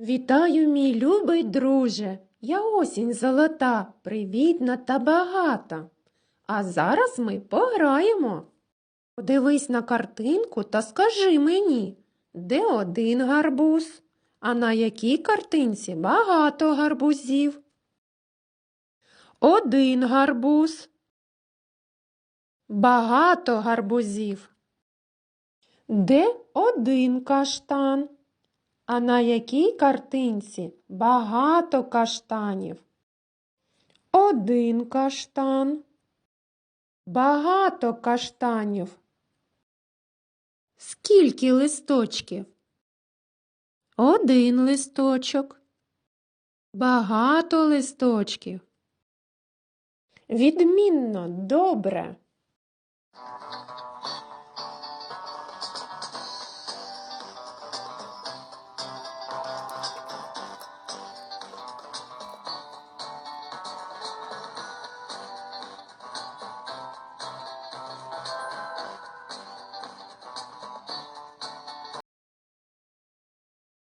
Вітаю, мій любий друже. Я осінь золота, привітна та багата. А зараз ми пограємо. Подивись на картинку та скажи мені, де один гарбуз, а на якій картинці багато гарбузів. Один гарбуз. Багато гарбузів. Де один каштан? А на якій картинці багато каштанів? Один каштан. Багато каштанів. Скільки листочків? Один листочок. Багато листочків. Відмінно, добре.